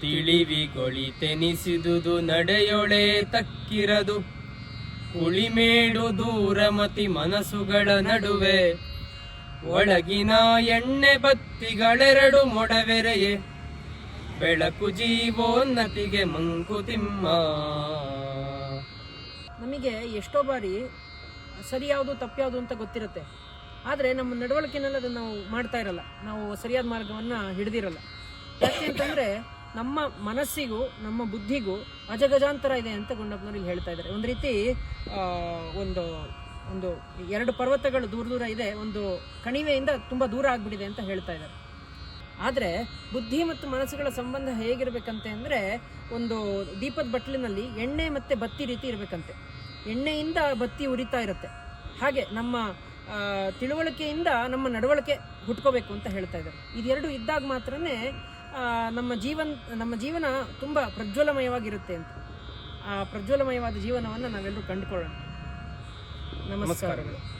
ತಿಳಿವಿಗೊಳಿತೆನಿಸಿದುದು ನಡೆಯೊಳೆ ತಕ್ಕಿರದು. ಕುಳಿಮೇಡು ದೂರಮತಿ ಮನಸ್ಸುಗಳ ನಡುವೆ. ಒಳಗಿನ ಎಣ್ಣೆ ಬತ್ತಿಗಳೆರಡು ಮೊಡವೆರೆಯೇ. ಬೆಳಕು ಜೀವೋನ್ನತಿಗೆ ಮಂಕುತಿಮ್ಮ ನಮಗೆ ಎಷ್ಟೋ ಬಾರಿ ಸರಿಯಾವುದು ತಪ್ಪ್ಯಾವುದು ತಪ್ಪು ಅಂತ ಗೊತ್ತಿರುತ್ತೆ. ಆದರೆ ನಮ್ಮ ನಡವಳಿಕೆನಲ್ಲಿ ಅದನ್ನು ನಾವು ಮಾಡ್ತಾ ಇರಲ್ಲ. ನಾವು ಸರಿಯಾದ ಮಾರ್ಗವನ್ನು ಹಿಡಿದಿರಲ್ಲ. ಯಾಕೆ ಅಂತಂದರೆ ನಮ್ಮ ಮನಸ್ಸಿಗೂ, ನಮ್ಮ ಬುದ್ಧಿಗೂ ಅಜಗಜಾಂತರ ಇದೆ ಅಂತ ಗುಂಡಪ್ಪನವರು ಹೇಳ್ತಾ ಇದ್ದಾರೆ. ಒಂದು ರೀತಿ ಒಂದು ಒಂದು ಎರಡು ಪರ್ವತಗಳು ದೂರ ದೂರ ಇದೆ, ಒಂದು ಕಣಿವೆಯಿಂದ ತುಂಬ ದೂರ ಆಗ್ಬಿಟ್ಟಿದೆ ಅಂತ ಹೇಳ್ತಾ ಇದ್ದಾರೆ. ಆದರೆ ಬುದ್ಧಿ ಮತ್ತು ಮನಸ್ಸುಗಳ ಸಂಬಂಧ ಹೇಗಿರಬೇಕಂತೆ ಅಂದರೆ ಒಂದು ದೀಪದ ಬಟ್ಲಿನಲ್ಲಿ ಎಣ್ಣೆ ಮತ್ತು ಬತ್ತಿ ರೀತಿ ಇರಬೇಕಂತೆ. ಎಣ್ಣೆಯಿಂದ ಬತ್ತಿ ಉರಿತಾ ಇರುತ್ತೆ. ಹಾಗೆ ನಮ್ಮ ತಿಳುವಳಿಕೆಯಿಂದ ನಮ್ಮ ನಡವಳಿಕೆ ಹುಟ್ಕೋಬೇಕು ಅಂತ ಹೇಳ್ತಾ ಇದ್ದಾರೆ. ಇದೆರಡು ಇದ್ದಾಗ ಮಾತ್ರನೇ ನಮ್ಮ ಜೀವನ್ ನಮ್ಮ ಜೀವನ ತುಂಬ ಪ್ರಜ್ವಲಮಯವಾಗಿರುತ್ತೆ ಅಂತ. ಆ ಪ್ರಜ್ವಲಮಯವಾದ ಜೀವನವನ್ನು ನಾವೆಲ್ಲರೂ ಕಂಡುಕೊಳ್ಳೋಣ. ನಮಸ್ಕಾರಗಳು.